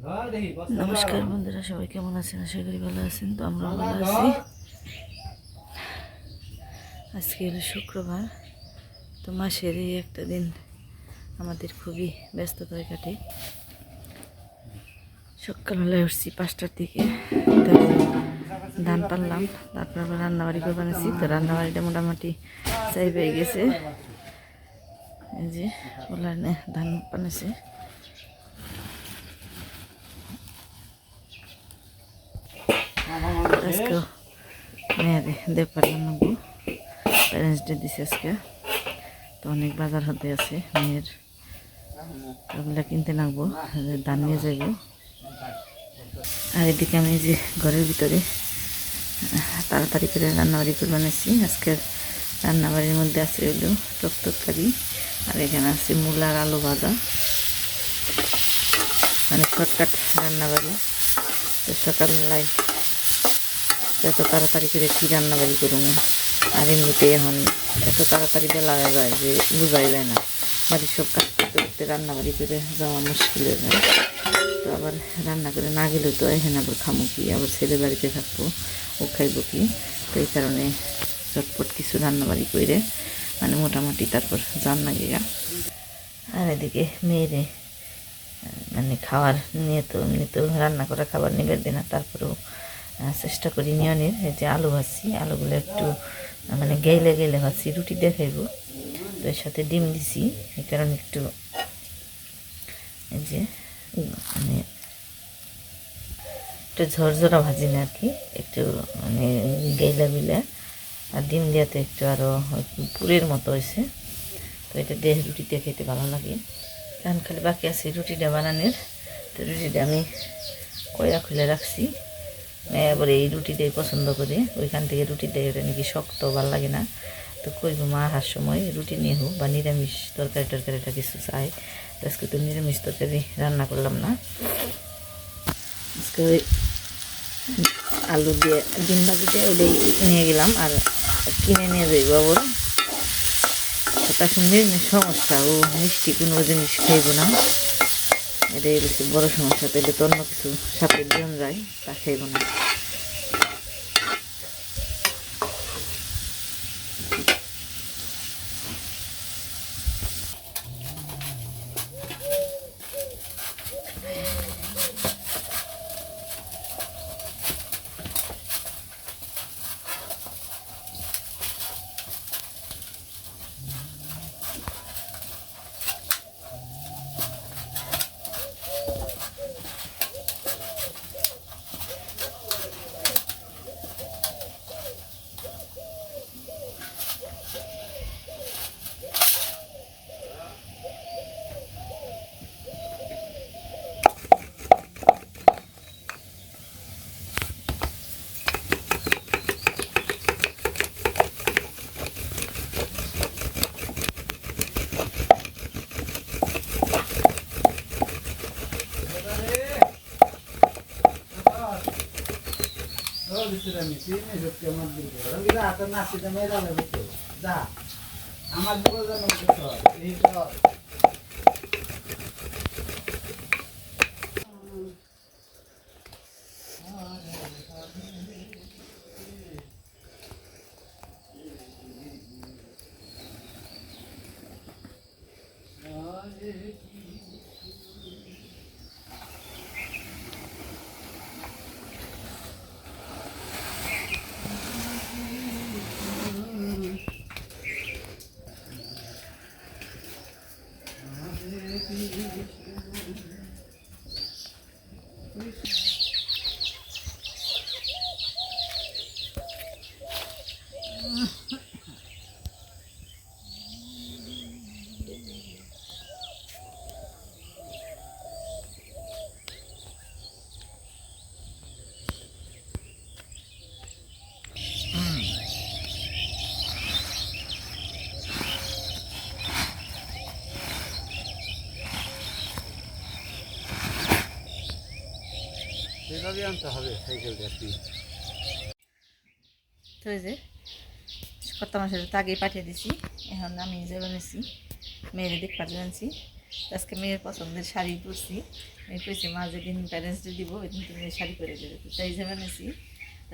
নমস্কার বন্ধুরা সবাই কেমন আছেন? আশা করি ভালো আছেন তো আমরা ভালো আছি। আজকে হলো শুক্রবার তো মাসের এই একটা দিন আমাদের খুবই ব্যস্ততায় কাটে। সকালবেলায় উঠছি পাঁচটার দিকে ধান পারলাম তারপর আবার রান্নাবাড়ি করে বানিয়েছি তো রান্নাবাড়িটা মোটামুটি চাই পেয়ে গেছে। এই যে ওলার ধান বানিয়েছে আজকে মেয়েদের দেব পারলাম নাকবো প্যারেন্টস ডে দিছে আজকে। তো অনেক বাজার হতে আছে মেয়ের। ওগুলা কিনতে নাকবো ধান নিয়ে যাইব। আর এদিকে আমি যে ঘরের ভিতরে তাড়াতাড়ি করে রান্নাবাড়ি করে বানিয়েছি আজকের রান্নাবাড়ির মধ্যে আছে হলো টক তরকারি, আর এখানে আছে মূলার আলু ভাজা। মানে শর্টকাট রান্নাবাড়ি। তো সকালবেলায় এত তাড়াতাড়ি করে কী রান্নাবাড়ি করুন আর এমনিতে এখন এত তাড়াতাড়ি বেলা হয়ে যায় যে বোঝাই যায় না। বাড়ির সব কাজ করতে করতে রান্নাবাড়ি করে যাওয়া মুশকিল হয়ে যায়। তো আবার রান্না করে না গেলেও তো এখানে আবার খামো কি? আবার ছেলে বাড়িতে থাকব, ও খাইবো কি? তো এই কারণে চটপট কিছু রান্নাবাড়ি করে মানে মোটামুটি তারপর জান না গিয়া। আর এদিকে মেয়েরে মানে খাওয়ার নিয়ে তো এমনি তো রান্না করা খাবার নিবে না, তারপরেও চেষ্টা করি নিয়নের, এই যে আলু ভাজছি আলুগুলো একটু মানে গেলে গেলে ভাজছি রুটি দেখাইব তো এর সাথে ডিম দিছি, এই কারণে একটু, এই যে মানে একটু ঝরঝরা ভাজি না আর কি, একটু মানে গেলা বিলা আর ডিম দেওয়াতে একটু আরও পুরের মতো হয়েছে। তো এটা দিয়ে রুটিতে খেতে ভালো লাগে। এখন খালি বাকি আছে রুটিটা বানানোর, তো রুটিটা আমি কয়া খুলে রাখছি। আবার এই রুটিটাই পছন্দ করি, ওইখান থেকে রুটি দেয় ওটা নাকি শক্ত, ভালো লাগে না। তো কইব মা, হার সময় রুটি নিয়ে হোক বা নিরামিষ তরকারি টরকারিটা কিছু চাই। তো আজকে তো নিরামিষ তরকারি রান্না করলাম না। আজকে আলু দিয়ে, ডিম ভাজি দিয়ে ওটাই নিয়ে গেলাম আর কিনে নিয়ে যাইব আবার। তার সঙ্গে সমস্যা, ও মিষ্টি কোনো জিনিস খাইব না। এটাই বেশি বড় সমস্যা তাহলে তো অন্য কিছু সাথে জন যায় তা খাইব না। আমার Thank you. সেভাবে আনতে হবে সাইকেল আপনি তো যে কত মাসের তো আগেই পাঠিয়ে দিছি এখন আমি যে বানিয়েছি মেয়েরে পাঠিয়ে আনছি। আজকে মেয়ের পছন্দের শাড়ি পরছি মেয়ে কইছে মা যেদিন প্যারেন্টস ডে দিব ওই দিন তুমি শাড়ি পরে দেবে তো তাই যে বানিয়েছি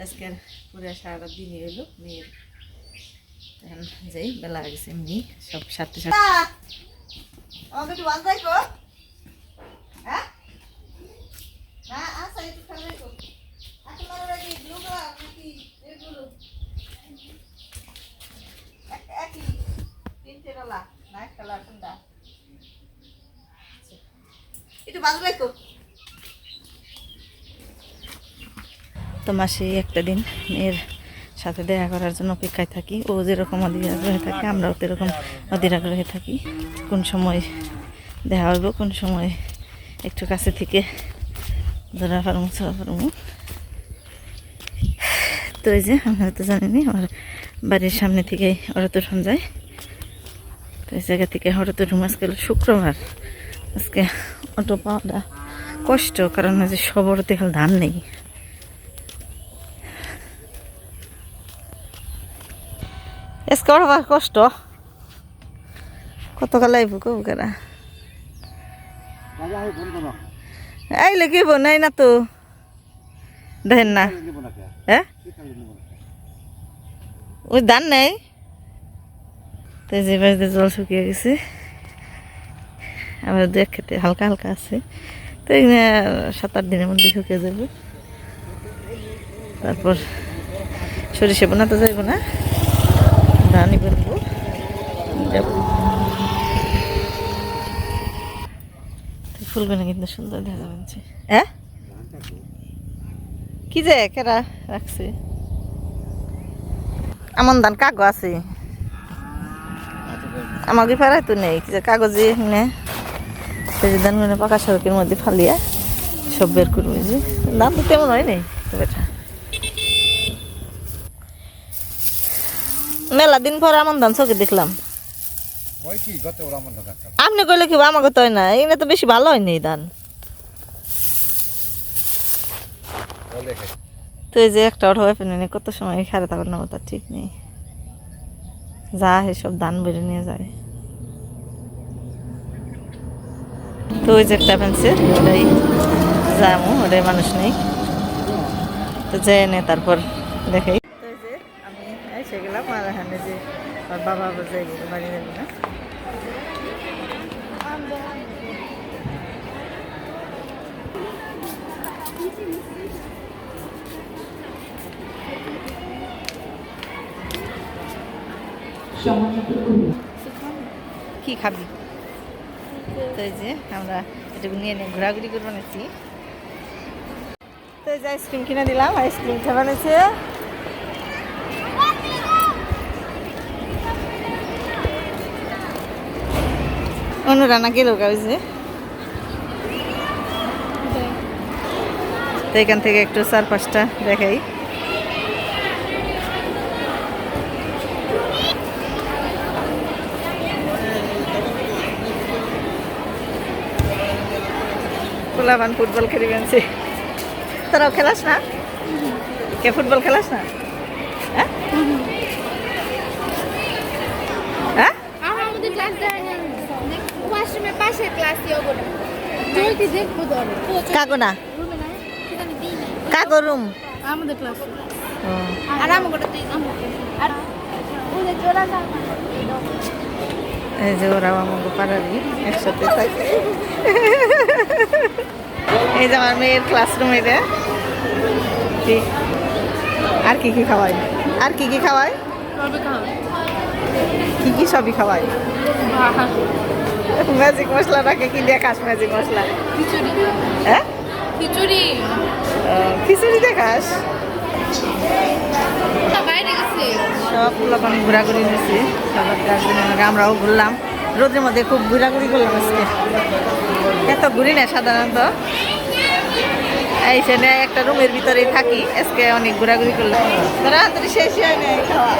আজকে আর পুরো সারা দিনই হলো মেয়ের। এখন যাই বেলা হয়ে গেছে এমনি সব সাথে সাথে তো মাসে, একটা দিন মেয়ের সাথে দেখা করার জন্য অপেক্ষায় থাকি। ও যেরকম অধীর আগ্রহে থাকে, আমরাও সেরকম অধীর আগ্রহে থাকি। কোন সময় দেখা হইব, কোন সময় একটু কাছে থেকে ধরা পারমু ছোড়া পারমু তো এই যে, আপনারা তো জানেনই, আমার বাড়ির সামনে থেকে অরতরুম যায়। তো এই জায়গা থেকে অরতরুম আজকে হলো শুক্রবার। আজকে অটো পাওয়াটা কষ্ট, কারণ হচ্ছে সবর দেখল ধান নেই। আজকে অনেক কষ্ট। কত কাল আইব কব রাজা হয়ে বলব না তো। দেখেন না। হ্যাঁ? ওই ধান নেই। তো যে বাড়িতে জল শুকিয়ে গেছে। আবার দু এক খেতে হালকা হালকা আছে। তো এখানে সাত আট দিনের মধ্যে শুকিয়ে যাবে। তারপর সরিষে বোনা তো যাইব না। ধানই বলব যাব। ফুলগুলো কিন্তু সুন্দর দেখা যাচ্ছে। হ্যাঁ কি যে কেরা রাখছে। এমন ধান কাগজ আছে। আমাকে পাড়ায় তো নেই কি যে কাগজে নে সেই যে ধানগুলো পাকা সড়কের মধ্যে ফালিয়া সব বের করবে যে। দাম তো তেমন হয় নাই খুব মেলা দিন পর আমন ধান চোখে দেখলাম ওই কি গত ওরা আমার দোকান আপনি কইলে কি আমাকে তো হয় না? এগুলো তো বেশি ভালো হয়নি এই ধান তো এই যে একটা অটো হয়ে নেই কত সময় খেলে থাকার নাম তার ঠিক নেই। যা এসব ধান বেড়ে নিয়ে যায়। তো ওই যে একটা ফেন্সে ওটাই যামু ওটাই মানুষ নেই। তো যাই নে তারপর দেখাই। তো যে আমি এসে গেলাম আর এখানে যে আমার বাবা যাই বাড়ি যাবে না। কি খাবি? তো এই যে আমরা এটুকু নিয়ে নিয়ে ঘোরাঘুরি করে বানাচ্ছি। তো এই যে আইসক্রিম কিনে দিলাম, আইসক্রিম খেয়ে বানিয়েছে অন্য রান্না গেল গাইছে তো এখান থেকে একটু চার পাঁচটা দেখাই। পোলাবান ফুটবল খেলি বেনছে তোরাও খেলাস না? কে ফুটবল খেলাস না? হ্যাঁ? হ্যাঁ? আমাদের দেয় না। না? রুমে আমাদের ক্লাস আর আমি আর ওদের জোড়া এই যে ওরাও আমাকে পারাবি একসাথে থাকে। এই যে আমার মেয়ের ক্লাসরুম এটা। আর কি কি খাওয়াই? আর কি কি খাওয়াই? কি কি সবই খাওয়াই? ম্যাজিক মশলা রাখে কি দিয়ে খাস ম্যাজিক মশলা? খিচুড়ি। হ্যাঁ? খিচুড়ি। খিচুড়ি দেখাস? সব পোলাপান ঘোরাঘুরি নিয়েছি সবার গার্জেনের আমরাও ঘুরলাম। রোদের মধ্যে খুব ঘোরাঘুরি করলাম আজকে। এত ঘুরি না সাধারণত। এই সেখানে একটা রুমের ভিতরেই থাকি। আজকে অনেক ঘোরাঘুরি করলাম। রাত্রি শেষ হয় না খাওয়া।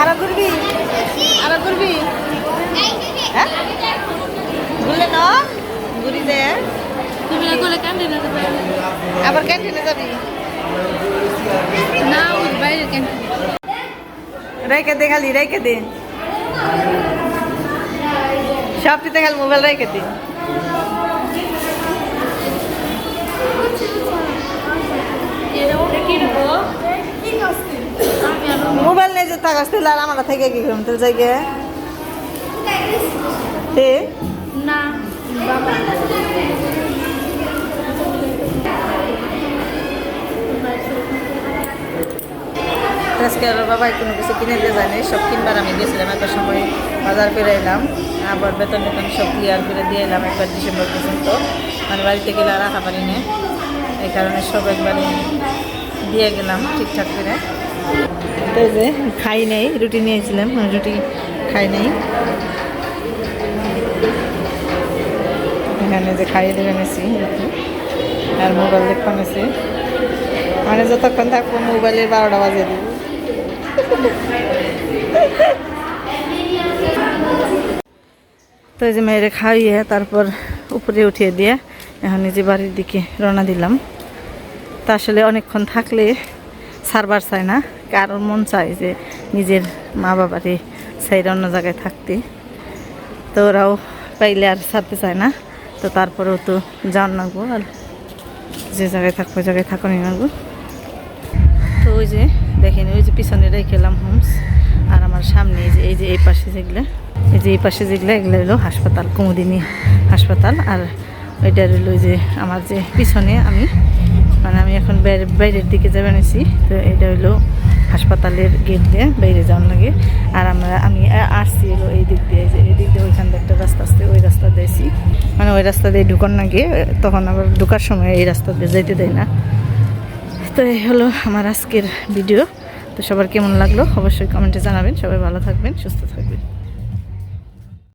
আরও ঘুরবি? আরও ঘুরবি? হ্যাঁ? ঘুরলে না ঘুরি দে। আবার ক্যান্টিনে যাবি? না বাইরে ক্যান্টিনে রেখে দে খালি রেখে দে। সবটিতে খালি মোবাইল রেখে দে। থাকাস তাহলে আর আমরা থেকে কি করুন তাহলে জায়গায়? তে? না বাবা। আজকে আর বাবা কোনো কিছু কিনে দিয়ে যায় নাই সব কিনবার আমি গেছিলাম একটা সময় বাজার করে এলাম আবার বেতন বেতন সব ক্লিয়ার করে দিয়ে এলাম একবার ডিসেম্বর পর্যন্ত। মানে বাড়িতে গেলে আর রাখা পারি না এই কারণে সব একবারে দিয়ে গেলাম ঠিকঠাক করে। তো যে খাই নেই, রুটি নিয়েছিলাম রুটি খাই নেই। এখানে যে খাইয়ে দেবে রুটি। আর মোবাইল দেখতে নিয়েছি মানে যতক্ষণ থাকব মোবাইলের বারোটা বাজে দেবো। তো যে মেয়েরে খাইয়ে তারপর উপরে উঠিয়ে দিয়ে, এখন নিজে বাড়ির দিকে রওনা দিলাম। তা আসলে অনেকক্ষণ থাকলে সারবার চায় না। কারোর মন চায় যে নিজের মা বাবারে সাইডে অন্য জায়গায় থাকতে। তো ওরাও পাইলে আর ছাড়তে চায় না। তো তারপরেও তো যাওয়ার নাগবো আর যে জায়গায় থাকব জায়গায় থাকুনি নাগবো তো ওই যে দেখেন, ওই যে পিছনে রেখেলাম হোমস আর আমার সামনে এই যে এই যে এই পাশে যেগুলো, এই যে এই পাশে যেগুলো, এগুলো হলো হাসপাতাল, কুমুদিনী হাসপাতাল। আর ওইটা ওই যে আমার যে পিছনে আমি মানে আমি এখন বাইরে বাইরের দিকে যাবে নিছি তো এটা হলো হাসপাতালের গেট দিয়ে বাইরে যাওয়ার লাগে। আর আমরা আমি আসছি হলো এই দিক দিয়ে যে এই দিক দিয়ে ওইখান দিয়ে একটা রাস্তা আসতে ওই রাস্তা দিয়েছি মানে ওই রাস্তা দিয়ে ঢুকার না গিয়ে তখন আবার ঢুকার সময় এই রাস্তা দিয়ে যেতে দেয় না। তো এই হলো আমার আজকের ভিডিও তো সবার কেমন লাগল? অবশ্যই কমেন্টে জানাবেন। সবাই ভালো থাকবেন, সুস্থ থাকবেন।